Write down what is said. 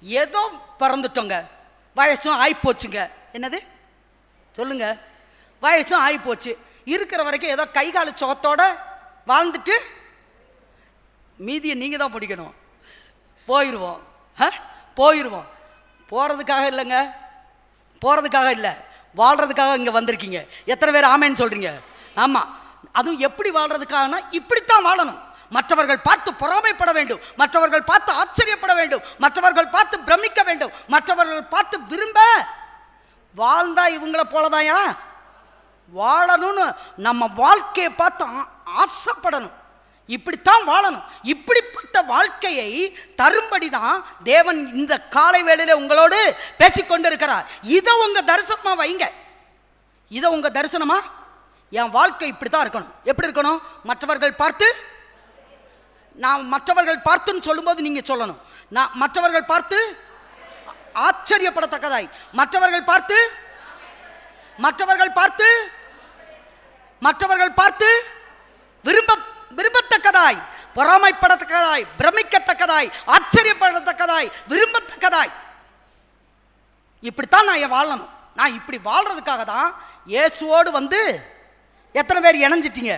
ஏதோ பிறந்துட்டோங்க. வயசும் ஆகிப்போச்சுங்க என்னது? சொல்லுங்க. வயசும் ஆகிப்போச்சு இருக்கிற வரைக்கும் ஏதோ கை கால சோத்தோட வாழ்ந்துட்டு மீதியை நீங்கள் தான் பிடிக்கணும். போயிடுவோம் ஆ? போயிடுவோம் போகிறதுக்காக இல்லைங்க. போகிறதுக்காக இல்லை. வாழ்கிறதுக்காக இங்கே வந்திருக்கீங்க. எத்தனை பேர் ஆமேன்னு சொல்கிறீங்க ஆமாம் அதுவும் எப்படி வாழ்கிறதுக்காகனா இப்படித்தான் வாழணும். மற்றவர்கள் பார்த்து பொறாமைப்பட வேண்டும். மற்றவர்கள் பார்த்து ஆச்சரியப்பட வேண்டும். மற்றவர்கள் பார்த்து பிரமிக்க வேண்டும். மற்றவர்கள் பார்த்து விரும்ப. வாழ்ந்தா இவங்கள போலதாயா? வாழணும்னு நம்ம வாழ்க்கையை பார்த்து ஆ- ஆசைப்படணும். இப்படித்தான் வாழணும். இப்படிப்பட்ட வாழ்க்கையை தரும்படி தான் தேவன் இந்த காலை வேளையில் உங்களோடு பேசிக்கொண்டிருக்கிறார் இதை உங்கள் தரிசனமாக வைங்க. இதை உங்கள் தரிசனமா? என் வாழ்க்கை இப்படி தான் இருக்கணும். எப்படி இருக்கணும்? மற்றவர்கள் பார்த்து நான் மற்றவர்கள் பார்த்துன்னு சொல்லும்போது நீங்கள் சொல்லணும். நான் மற்றவர்கள் பார்த்து ஆச்சரியப்படத்தக்கதாய். மற்றவர்கள் பார்த்து மற்றவர்கள் பார்த்து மற்றவர்கள் பார்த்து விரும்ப விரும்பத்தக்கதாய். பொறாமைப்படத்தக்கதாய் பிரமிக்கத்தக்கதாய் ஆச்சரியப்படத்தக்கதாய் விரும்பத்தக்கதாய். இப்படித்தான் நான் என் வாழணும். நான் இப்படி வாழ்றதுக்காக தான் இயேசுவோடு வந்து எத்தனை பேர் இணைஞ்சிட்டீங்க?